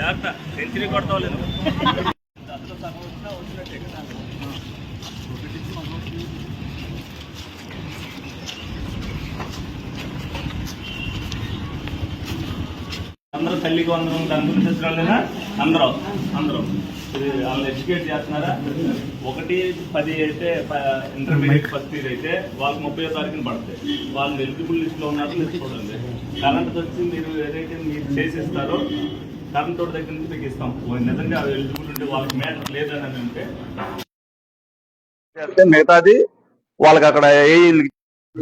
జాగ్రత్త. సెంచరీ కొడతావు లేదు అందరూ తల్లికి వందరం దాని గురించి అందరూ అందరూ. ఇది వాళ్ళని ఎడ్యుకేట్ చేస్తున్నారా? ఒకటి పది అయితే ఇంటర్మీడియట్ ఫస్ట్ ఇయర్ అయితే వాళ్ళకి ముప్పై తారీఖున పడతాయి. వాళ్ళు ఎలిజిబుల్ లిస్ట్లో లిస్ట్ చూడండి. కరెంట్ వచ్చి మీరు ఏదైతే మీరు చేసిస్తారో కరెంట్ తోట దగ్గర నుంచి మీకు ఇస్తాం. నిజంగా ఎలిజిబుల్ ఉంటే వాళ్ళకి మేటర్ లేదని అంటే. మిగతాది వాళ్ళకి అక్కడ ఏ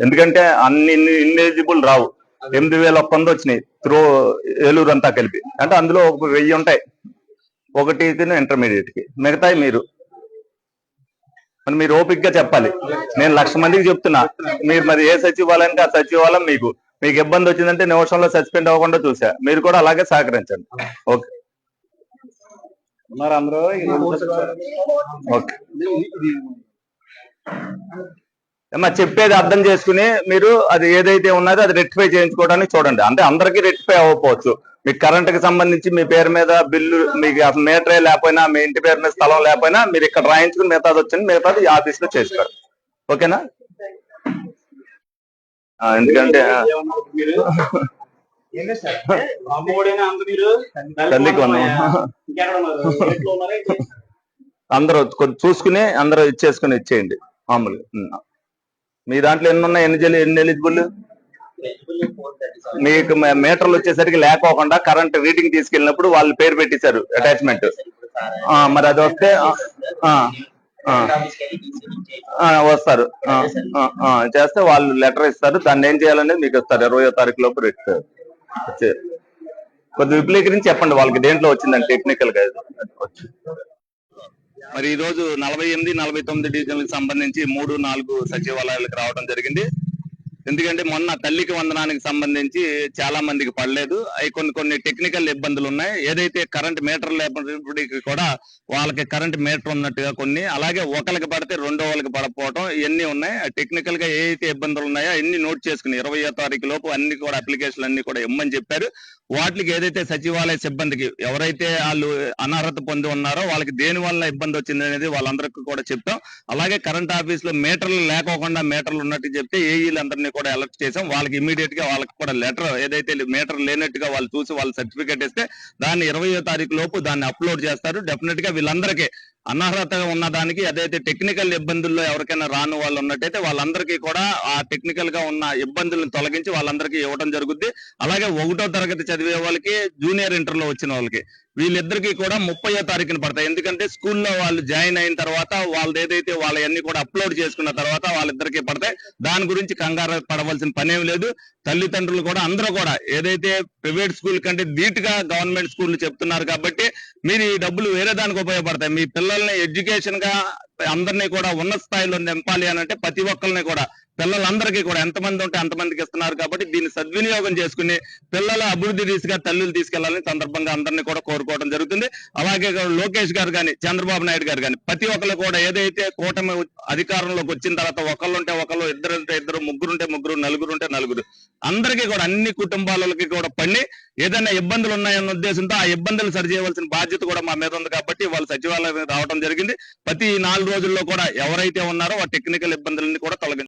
ఎందుకంటే అన్ని ఇన్ఎలిజిబుల్ రావు. ఎనిమిది వేల ఒక్క వచ్చినాయి. త్రో ఏలూరు అంతా కలిపి. అంటే అందులో ఒక వెయ్యి ఉంటాయి. ఒకటి ఇంటర్మీడియట్కి. మిగతాయి మీరు. మరి మీరు ఓపిక్గా చెప్పాలి. నేను లక్ష మందికి చెప్తున్నా. మీరు మరి ఏ సచివాలయానికి ఆ సచివాలయం మీకు. మీకు ఇబ్బంది వచ్చిందంటే నిమిషంలో సస్పెండ్ అవ్వకుండా చూసా. మీరు కూడా అలాగే సహకరించండి. ఓకే. ఓకే. అమ్మా చెప్పేది అర్థం చేసుకుని మీరు అది ఏదైతే ఉన్నదో అది రెక్టిఫై చేయించుకోవడానికి చూడండి. అంటే అందరికీ రెక్టిఫై అవ్వకపోవచ్చు. మీకు కరెంట్కి సంబంధించి మీ పేరు మీద బిల్లు మీకు మీటరే లేకపోయినా మీ ఇంటి పేరు మీద స్థలం లేకపోయినా మీరు ఇక్కడ రాయించుకుని మిగతాది వచ్చింది మిగతాది ఈ ఆఫీస్లో చేసుకోరు ఓకేనా? ఎందుకంటే తల్లికి? అందరూ కొంచెం చూసుకుని అందరూ ఇచ్చేసుకుని ఇచ్చేయండి మామూలుగా. మీ దాంట్లో ఎన్ని ఉన్నాయి ఎన్ని ఎన్ని ఎలిజిబుల్ మీకు మీటర్లు వచ్చేసరికి లేకోకుండా కరెంట్ రీడింగ్ తీసుకెళ్ళినప్పుడు వాళ్ళు పేరు పెట్టేశారు అటాచ్మెంట్. మరి అది వస్తే వస్తారు. చేస్తే వాళ్ళు లెటర్ ఇస్తారు. దాన్ని ఏం చేయాలనేది మీకు ఇస్తారు. ఇరవయో తారీఖు లోపు రేపు కొద్ది విపులీకరించి చెప్పండి వాళ్ళకి దేంట్లో వచ్చిందండి టెక్నికల్గా మరి ఈ రోజు నలభై ఎనిమిది నలభై తొమ్మిది డివిజన్లకు సంబంధించి మూడు నాలుగు సచివాలయాలకు రావడం జరిగింది. ఎందుకంటే మొన్న తల్లికి వందనానికి సంబంధించి చాలా మందికి పడలేదు. అవి కొన్ని కొన్ని టెక్నికల్ ఇబ్బందులు ఉన్నాయి. ఏదైతే కరెంట్ మీటర్ లేకపోవడానికి కూడా వాళ్ళకి కరెంట్ మీటర్ ఉన్నట్టుగా కొన్ని అలాగే ఒకరికి పడితే రెండో వాళ్ళకి పడకపోవడం ఇవన్నీ ఉన్నాయి. టెక్నికల్గా ఏదైతే ఇబ్బందులు ఉన్నాయో అన్ని నోట్ చేసుకుని ఇరవై తారీఖు లోపు అన్ని కూడా అప్లికేషన్లు అన్ని కూడా ఇమ్మని చెప్పారు. వాటికి ఏదైతే సచివాలయ సిబ్బందికి ఎవరైతే వాళ్ళు అనర్హత పొంది ఉన్నారో వాళ్ళకి దేని వల్ల ఇబ్బంది వచ్చింది అనేది వాళ్ళందరికీ కూడా చెప్తాం. అలాగే కరెంట్ ఆఫీస్లో మీటర్లు లేకోకుండా మీటర్లు ఉన్నట్టు చెప్తే ఏఈలందరినీ కూడా అలర్ట్ చేసాం వాళ్ళకి ఇమీడియట్గా వాళ్ళకి కూడా లెటర్ ఏదైతే మీటర్ లేనట్టుగా వాళ్ళు చూసి వాళ్ళు సర్టిఫికేట్ ఇస్తే దాన్ని ఇరవయో తారీఖు లోపు దాన్ని అప్లోడ్ చేస్తారు. డెఫినెట్గా వీళ్ళందరికీ అనర్హతగా ఉన్న దానికి అదైతే టెక్నికల్ ఇబ్బందుల్లో ఎవరికైనా రాను వాళ్ళు ఉన్నట్టయితే వాళ్ళందరికీ కూడా ఆ టెక్నికల్గా ఉన్న ఇబ్బందులను తొలగించి వాళ్ళందరికీ ఇవ్వడం జరుగుద్ది. అలాగే ఒకటో తరగతి చదివే వాళ్ళకి జూనియర్ ఇంటర్లో వచ్చిన వాళ్ళకి వీళ్ళిద్దరికీ కూడా ముప్పయో తారీఖున పడతాయి. ఎందుకంటే స్కూల్లో వాళ్ళు జాయిన్ అయిన తర్వాత వాళ్ళది ఏదైతే వాళ్ళవన్నీ కూడా అప్లోడ్ చేసుకున్న తర్వాత వాళ్ళిద్దరికీ పడతాయి. దాని గురించి కంగారు పడవలసిన పనేం లేదు. తల్లిదండ్రులు కూడా అందరూ కూడా ఏదైతే ప్రైవేట్ స్కూల్ కంటే ధీటుగా గవర్నమెంట్ స్కూల్ చెప్తున్నారు కాబట్టి మీరు ఈ డబ్బులు వేరే దానికి ఉపయోగపడతాయి. మీ పిల్లల్ని ఎడ్యుకేషన్గా అందరినీ కూడా ఉన్నత స్థాయిలో నింపాలి అని అంటే ప్రతి ఒక్కరిని కూడా. పిల్లలందరికీ కూడా ఎంతమంది ఉంటే అంతమందికి ఇస్తున్నారు కాబట్టి దీన్ని సద్వినియోగం చేసుకుని పిల్లల అభివృద్ధి దిశగా తల్లులు తీసుకెళ్ళాలని సందర్భంగా అందరినీ కూడా కోరుకోవడం జరుగుతుంది. అలాగే లోకేష్ గారు కానీ చంద్రబాబు నాయుడు గారు కానీ ప్రతి ఒక్కరు కూడా ఏదైతే కూటమి అధికారంలోకి వచ్చిన తర్వాత ఒకళ్ళు ఉంటే ఒకళ్ళు ఇద్దరు ఉంటే ఇద్దరు ముగ్గురు ఉంటే ముగ్గురు నలుగురు ఉంటే నలుగురు అందరికీ కూడా అన్ని కుటుంబాలకి కూడా పండి ఏదైనా ఇబ్బందులు ఉన్నాయన్న ఉద్దేశంతో ఆ ఇబ్బందులు సరిచేయవలసిన బాధ్యత కూడా మా మీద ఉంది కాబట్టి వాళ్ళు సచివాలయం రావడం జరిగింది. ప్రతి నాలుగు రోజుల్లో కూడా ఎవరైతే ఉన్నారో ఆ టెక్నికల్ ఇబ్బందులన్నీ కూడా తొలగించారు